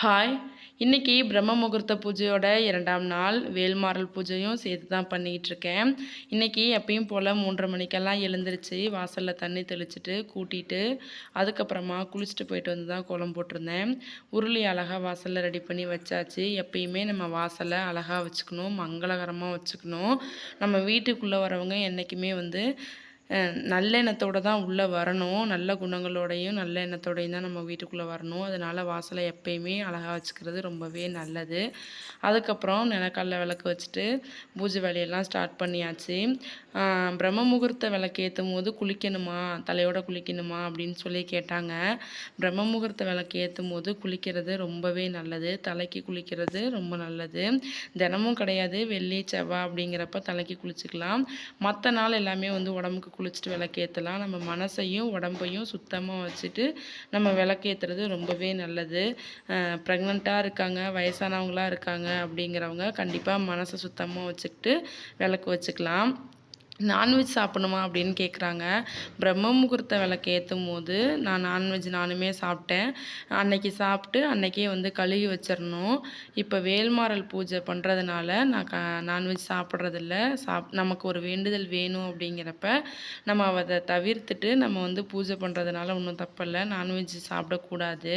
Hi இன்றைக்கி பிரம்ம முகூர்த்த பூஜையோட இரண்டாம் நாள் வேல்மாறல் பூஜையும் சேர்த்து தான் பண்ணிக்கிட்டு இருக்கேன் இன்றைக்கி எப்பயும் போல் மூன்றரை மணிக்கெல்லாம் எழுந்திருச்சு வாசலில் தண்ணி தெளிச்சுட்டு கூட்டிட்டு அதுக்கப்புறமா குளிச்சுட்டு போயிட்டு வந்து தான் கோலம் போட்டிருந்தேன். உருளி அழகாக வாசலில் ரெடி பண்ணி வச்சாச்சு. எப்பயுமே நம்ம வாசலை அழகாக வச்சுக்கணும் மங்களகரமாக வச்சுக்கணும். நம்ம வீட்டுக்குள்ளே வரவங்க என்றைக்குமே வந்து நல்லெண்ணத்தோடு தான் உள்ளே வரணும். நல்ல குணங்களோடையும் நல்ல எண்ணத்தோடையும் தான் நம்ம வீட்டுக்குள்ளே வரணும். அதனால் வாசலை எப்பயுமே அழகாக வச்சுக்கிறது ரொம்பவே நல்லது. அதுக்கப்புறம் நிலக்கடல விளக்கு வச்சுட்டு பூஜை வேலையெல்லாம் ஸ்டார்ட் பண்ணியாச்சு. பிரம்ம முகூர்த்த விளக்கு ஏற்றும் போது குளிக்கணுமா? தலையோட குளிக்கணுமா? அப்படின்னு சொல்லி கேட்டாங்க. பிரம்ம முகூர்த்த விளக்கு ஏற்றும் போது குளிக்கிறது ரொம்பவே நல்லது. தலைக்கு குளிக்கிறது ரொம்ப நல்லது. தினமும் கிடையாது. வெள்ளி செவ்வாய் அப்படிங்கிறப்ப தலைக்கு குளிச்சுக்கலாம். மற்ற நாள் எல்லாமே வந்து உடம்புக்கு குளிச்சுட்டு விளக்கேற்றலாம் நம்ம மனசையும் உடம்பையும் சுத்தமாக வச்சுட்டு நம்ம விளக்கேற்றுறது ரொம்பவே நல்லது. ப்ரெக்னெண்ட்டாக இருக்காங்க வயசானவங்களாக இருக்காங்க அப்படிங்கிறவங்க கண்டிப்பாக மனசை சுத்தமாக வச்சுக்கிட்டு விளக்கு வச்சுக்கலாம். நான்வெஜ் சாப்பிடணுமா அப்படின்னு கேட்குறாங்க பிரம்ம முகூர்த்த விளக்கு ஏற்றும் போது நான் நான்வெஜ் நானுமே சாப்பிட்டேன். அன்னைக்கு சாப்பிட்டு அன்னைக்கே வந்து கழுவி வச்சிடணும். இப்போ வேல்மாறல் பூஜை பண்ணுறதுனால நான் க நான்வெஜ் சாப்பிட்றதில்ல. சாப் நமக்கு ஒரு வேண்டுதல் வேணும் அப்படிங்கிறப்ப நம்ம அதை தவிர்த்துட்டு நம்ம வந்து பூஜை பண்ணுறதுனால ஒன்றும் தப்பில்லை நான்வெஜ் சாப்பிடக்கூடாது.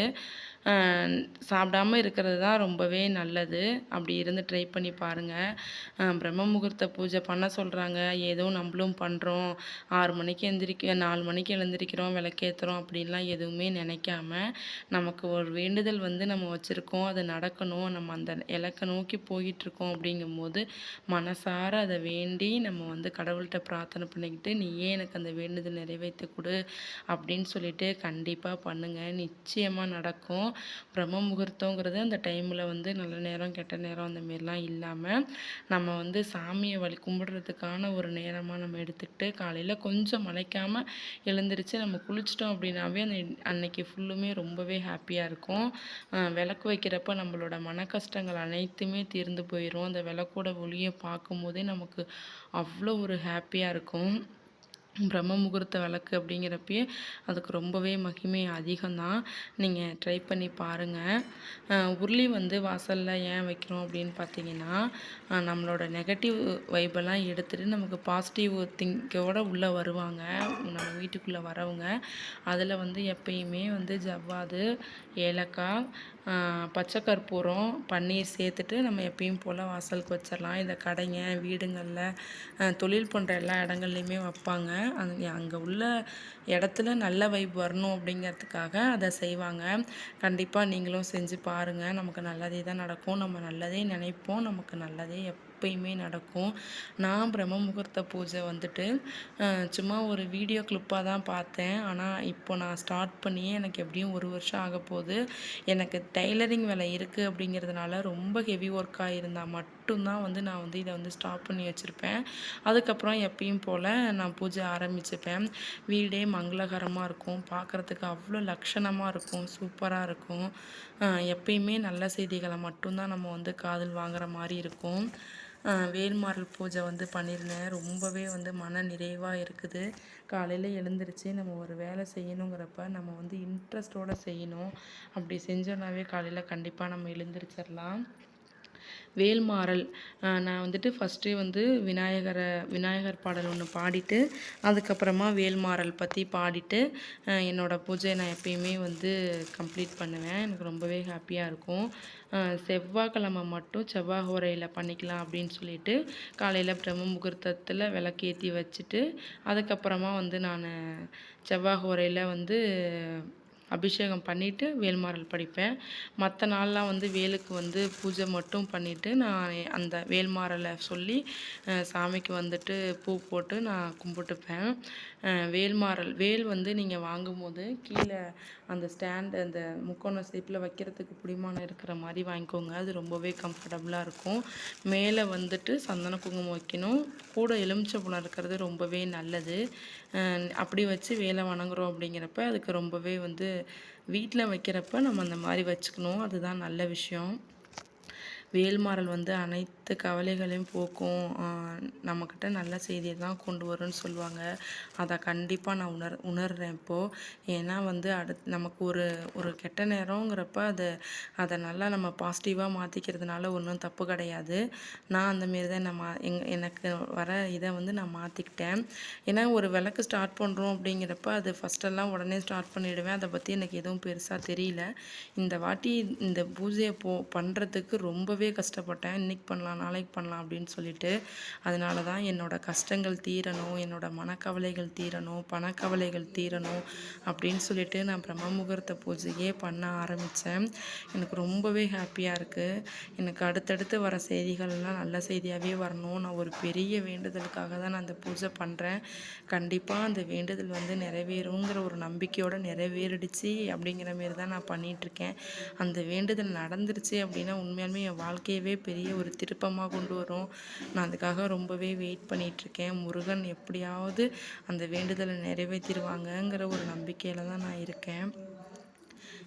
சாப்பிடாம இருக்கிறது தான் ரொம்பவே நல்லது. அப்படி இருந்து ட்ரை பண்ணி பாருங்கள் பிரம்ம முகூர்த்த பூஜை பண்ண சொல்கிறாங்க ஏதோ நம்மளும் பண்ணுறோம் ஆறு மணிக்கு எழுந்திரிக்க நாலு மணிக்கு எழுந்திரிக்கிறோம் விளக்கேற்றுறோம் அப்படின்லாம் எதுவுமே நினைக்காம நமக்கு ஒரு வேண்டுதல் வந்து நம்ம வச்சுருக்கோம். அது நடக்கணும். நம்ம அந்த இலக்கை நோக்கி போயிட்டுருக்கோம் அப்படிங்கும்போது மனசார அதை வேண்டி நம்ம வந்து கடவுள்கிட்ட பிரார்த்தனை பண்ணிக்கிட்டு நீயே எனக்கு அந்த வேண்டுதல் நிறைவேற்றி கொடு அப்படின்னு சொல்லிட்டு கண்டிப்பாக பண்ணுங்கள் நிச்சயமாக நடக்கும். பிரம்ம முகூர்த்தங்கிறது அந்த டைமில் வந்து நல்ல நேரம் கெட்ட நேரம் அந்த மாரிலாம் இல்லாமல் நம்ம வந்து சாமியை வழி கும்பிடுறதுக்கான ஒரு நேரமாக நம்ம எடுத்துக்கிட்டு காலையில் கொஞ்சம் மலைக்காமல் எழுந்திரிச்சு நம்ம குளிச்சிட்டோம் அப்படின்னாவே அந்த அன்னைக்கு ஃபுல்லுமே ரொம்பவே ஹாப்பியாக இருக்கும். விளக்கு வைக்கிறப்ப நம்மளோட மன கஷ்டங்கள் அனைத்துமே தீர்ந்து போயிடும் அந்த விளக்கோட ஒளியை பார்க்கும்போதே நமக்கு அவ்வளோ ஒரு ஹாப்பியாக இருக்கும். பிரம்ம முகூர்த்த விளக்கு அப்படிங்கிறப்பயே அதுக்கு ரொம்பவே மகிமை அதிகம்தான். நீங்கள் ட்ரை பண்ணி பாருங்கள் உருளி வந்து வாசலில் ஏன் வைக்கிறோம் அப்படின்னு பார்த்தீங்கன்னா நம்மளோட நெகட்டிவ் வைபெல்லாம் எடுத்துகிட்டு நமக்கு பாசிட்டிவ் திங்கோட உள்ளே வருவாங்க. நம்ம வீட்டுக்குள்ளே வரவங்க. அதில் வந்து எப்பயுமே வந்து ஜவ்வாது ஏலக்காய் பச்சை கற்பூரம் பன்னீர் சேர்த்துட்டு நம்ம எப்பயும் போல் வாசலுக்கு வச்சிடலாம். இந்த கடைங்க வீடுங்களில் தொழில் பண்ணுற எல்லா இடங்கள்லையுமே வைப்பாங்க. அங்கே அங்கே உள்ள இடத்துல நல்ல வைப் வரணும் அப்படிங்கிறதுக்காக அதை செய்வாங்க. கண்டிப்பாக நீங்களும் செஞ்சு பாருங்கள் நமக்கு நல்லதே தான் நடக்கும். நம்ம நல்லதே நினைப்போம். நமக்கு நல்லதே எப்பயுமே நடக்கும். நான் பிரம்ம முகூர்த்த பூஜை வந்துட்டு சும்மா ஒரு வீடியோ கிளிப்பாக தான் பார்த்தேன். ஆனால் இப்போ நான் ஸ்டார்ட் பண்ணியே எனக்கு எப்படியும் ஒரு வருஷம் ஆக போகுது. எனக்கு டைலரிங் வேலை இருக்குது அப்படிங்கிறதுனால ரொம்ப ஹெவி ஒர்க்காக இருந்தால் மட்டும்தான் வந்து நான் வந்து இதை வந்து ஸ்டாப் பண்ணி வச்சுருப்பேன். அதுக்கப்புறம் எப்பயும் போல் நான் பூஜை ஆரம்பிச்சுப்பேன். வீடே மங்களகரமாக இருக்கும். பார்க்குறதுக்கு அவ்வளோ லட்சணமாக இருக்கும். சூப்பராக இருக்கும். எப்பயுமே நல்ல செய்திகளை மட்டும்தான் நம்ம வந்து காதில் வாங்குற மாதிரி இருக்கும். வேல்மாரல் பூஜை வந்து பண்ணியிருந்தேன். ரொம்பவே வந்து மன நிறைவாக இருக்குது. காலையில் எழுந்திரிச்சு நம்ம ஒரு வேலை செய்யணுங்கிறப்ப நம்ம வந்து இன்ட்ரெஸ்டோடு செய்யணும். அப்படி செஞ்சோன்னாவே காலையில் கண்டிப்பாக நம்ம எழுந்திரிச்சிடலாம் வேல்மாறல். நான் வந்துட்டு ஃபஸ்ட்டு வந்து விநாயகரை விநாயகர் பாடல் ஒன்று பாடிட்டு அதுக்கப்புறமா வேல்மாறல் பற்றி பாடிட்டு என்னோட பூஜையை நான் எப்பயுமே வந்து கம்ப்ளீட் பண்ணுவேன். எனக்கு ரொம்பவே ஹாப்பியாக இருக்கும். செவ்வாய்க்கிழமை மட்டும் செவ்வாய் ஹோரையில் பண்ணிக்கலாம் அப்படின்னு சொல்லிட்டு காலையில் பிரம்ம முகூர்த்தத்தில் விளக்கேற்றி வச்சுட்டு அதுக்கப்புறமா வந்து நான் செவ்வாய் ஹோரையில் வந்து அபிஷேகம் பண்ணிவிட்டு வேல்மாறல் படிப்பேன். மற்ற நாள்லாம் வந்து வேலுக்கு வந்து பூஜை மட்டும் பண்ணிவிட்டு நான் அந்த வேல்மாறலை சொல்லி சாமிக்கு வந்துட்டு பூ போட்டு நான் கும்பிட்டுப்பேன். வேல்மாறல் வேல் வந்து நீங்கள் வாங்கும்போது கீழே அந்த ஸ்டாண்ட் அந்த முக்கோண ஷேப்பில் வைக்கிறதுக்கு பிடிமானம் இருக்கிற மாதிரி வாங்கிக்கோங்க. அது ரொம்பவே கம்ஃபர்டபுளாக இருக்கும். மேலே வந்துட்டு சந்தன குங்குமம் வைக்கணும். கூட எலுமிச்சம்பழம் இருக்கிறது ரொம்பவே நல்லது. அப்படி வச்சு வேலை வணங்குறோம் அப்படிங்கிறப்ப அதுக்கு ரொம்பவே வந்து வீட்டில் வைக்கிறப்ப நம்ம அந்த மாதிரி வச்சுக்கணும். அதுதான் நல்ல விஷயம். வேல்மாறல் வந்து அனைத்து கவலைகளையும் போக்கும். நம்மக்கிட்ட நல்ல செய்தியை தான் கொண்டு வரும்னு சொல்லுவாங்க. அதை கண்டிப்பாக நான் உணர் உணர்றேன் இப்போது ஏன்னா வந்து அடுத் நமக்கு ஒரு ஒரு கெட்ட நேரங்கிறப்ப அதை அதை நல்லா நம்ம பாசிட்டிவாக மாற்றிக்கிறதுனால ஒன்றும் தப்பு கிடையாது. நான் அந்தமாரி தான் நான் மா எங் எனக்கு வர இதை வந்து நான் மாற்றிக்கிட்டேன் ஏன்னா ஒரு விளக்கு ஸ்டார்ட் பண்ணுறோம் அப்படிங்கிறப்ப அது ஃபஸ்ட்டெல்லாம் உடனே ஸ்டார்ட் பண்ணிவிடுவேன் அதை பற்றி எனக்கு எதுவும் பெருசாக தெரியல. இந்த வாட்டி இந்த பூஜையை போ பண்ணுறதுக்கு ரொம்பவே ரொம்பவே கஷ்டப்பட்டேன். இன்றைக்கி பண்ணலாம் நாளைக்கு பண்ணலாம் அப்படின்னு சொல்லிட்டு அதனால தான் என்னோடய கஷ்டங்கள் தீரணும் என்னோடய மனக்கவலைகள் தீரணும் பணக்கவலைகள் தீரணும் அப்படின்னு சொல்லிட்டு நான் பிரம்ம முகூர்த்த பூஜையே பண்ண ஆரம்பித்தேன் எனக்கு ரொம்பவே ஹாப்பியாக இருக்குது எனக்கு அடுத்தடுத்து வர செய்திகள்லாம் நல்ல செய்தியாகவே வரணும். நான் ஒரு பெரிய வேண்டுதலுக்காக தான் நான் அந்த பூஜை பண்ணுறேன் கண்டிப்பாக அந்த வேண்டுதல் வந்து நிறைவேறுங்கிற ஒரு நம்பிக்கையோடு நிறைவேறிடுச்சு அப்படிங்கிற மாரி தான் நான் பண்ணிகிட்ருக்கேன் அந்த வேண்டுதல் நடந்துருச்சு அப்படின்னா உண்மையாலுமே என் வாழ்க்கையவே பெரிய ஒரு திருப்பமாக கொண்டு வரும். நான் அதுக்காக ரொம்பவே வெயிட் பண்ணிகிட்ருக்கேன் முருகன் எப்படியாவது அந்த வேண்டுதலை நிறைவேற்றிடுவாங்கங்கிற ஒரு நம்பிக்கையில் தான் நான் இருக்கேன்.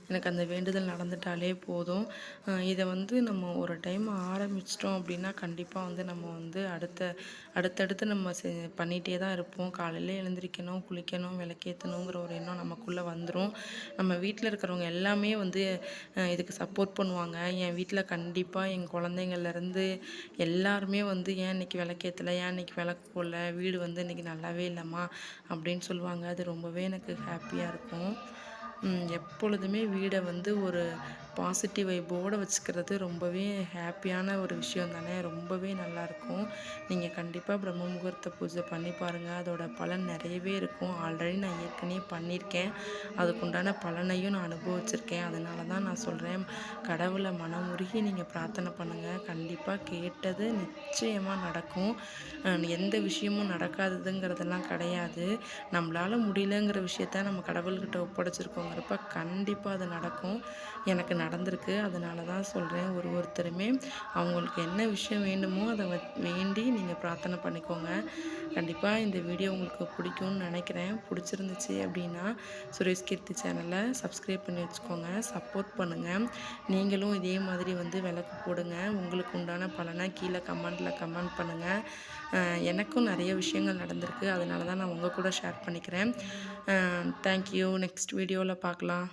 எனக்கு அந்த வேண்டுதல் நடந்துட்டாலே போதும். இதை வந்து நம்ம ஒரு டைம் ஆரம்பிச்சிட்டோம் அப்படின்னா கண்டிப்பாக வந்து நம்ம வந்து அடுத்த அடுத்தடுத்து நம்ம செ பண்ணிகிட்டே தான் இருப்போம். காலையில் எழுந்திரிக்கணும் குளிக்கணும் விளக்கேற்றணுங்கிற ஒரு எண்ணம் நமக்குள்ளே வந்துடும் நம்ம வீட்டில் இருக்கிறவங்க எல்லாமே வந்து இதுக்கு சப்போர்ட் பண்ணுவாங்க. என் வீட்டில் கண்டிப்பாக என் குழந்தைங்கள்லேருந்து எல்லாருமே வந்து ஏன் இன்றைக்கி விளக்கேற்றலை ஏன் இன்றைக்கி விளக்கு போடல? வீடு வந்து இன்றைக்கி நல்லாவே இல்லைம்மா. அப்படின்னு சொல்லுவாங்க. அது ரொம்பவே எனக்கு ஹாப்பியாக இருக்கும். எப்பொழுதுமே வீடை வந்து ஒரு பாசிட்டிவ் வைப்போடு வச்சுக்கிறது ரொம்பவே ஹாப்பியான ஒரு விஷயம் தானே? ரொம்பவே நல்லாயிருக்கும் நீங்கள் கண்டிப்பாக பிரம்ம முகூர்த்த பூஜை பண்ணி பாருங்கள் அதோட பலன் நிறையவே இருக்கும். ஆல்ரெடி நான் ஏற்கனவே பண்ணியிருக்கேன். அதுக்குண்டான பலனையும் நான் அனுபவிச்சிருக்கேன். அதனால தான் நான் சொல்கிறேன் கடவுளை மனமுருகி நீங்கள் பிரார்த்தனை பண்ணுங்கள் கண்டிப்பாக கேட்டது நிச்சயமாக நடக்கும். எந்த விஷயமும் நடக்காததுங்கிறதெல்லாம் கிடையாது. நம்மளால் முடியலங்கிற விஷயத்த நம்ம கடவுள்கிட்ட ஒப்படைச்சிருக்கோங்கிறப்ப கண்டிப்பாக அது நடக்கும். எனக்கு நடந்திருக்கு. அதனால தான் சொல்கிறேன் ஒரு ஒருத்தருமே அவங்களுக்கு என்ன விஷயம் வேண்டுமோ அதை வேண்டி நீங்கள் பிரார்த்தனை பண்ணிக்கோங்க. கண்டிப்பாக இந்த வீடியோ உங்களுக்கு பிடிக்கும்னு நினைக்கிறேன். பிடிச்சிருந்துச்சு அப்படின்னா சுரேஷ் கீர்த்தி சேனலை சப்ஸ்கிரைப் பண்ணி வச்சுக்கோங்க. சப்போர்ட் பண்ணுங்கள் நீங்களும் இதே மாதிரி வந்து விளக்கு போடுங்க. உங்களுக்கு உண்டான பலனை கீழே கமெண்டில் கமெண்ட் பண்ணுங்கள் எனக்கும் நிறைய விஷயங்கள் நடந்திருக்கு. அதனால தான் நான் உங்கள் கூட ஷேர் பண்ணிக்கிறேன். தேங்க்யூ நெக்ஸ்ட் வீடியோவில் பார்க்கலாம்.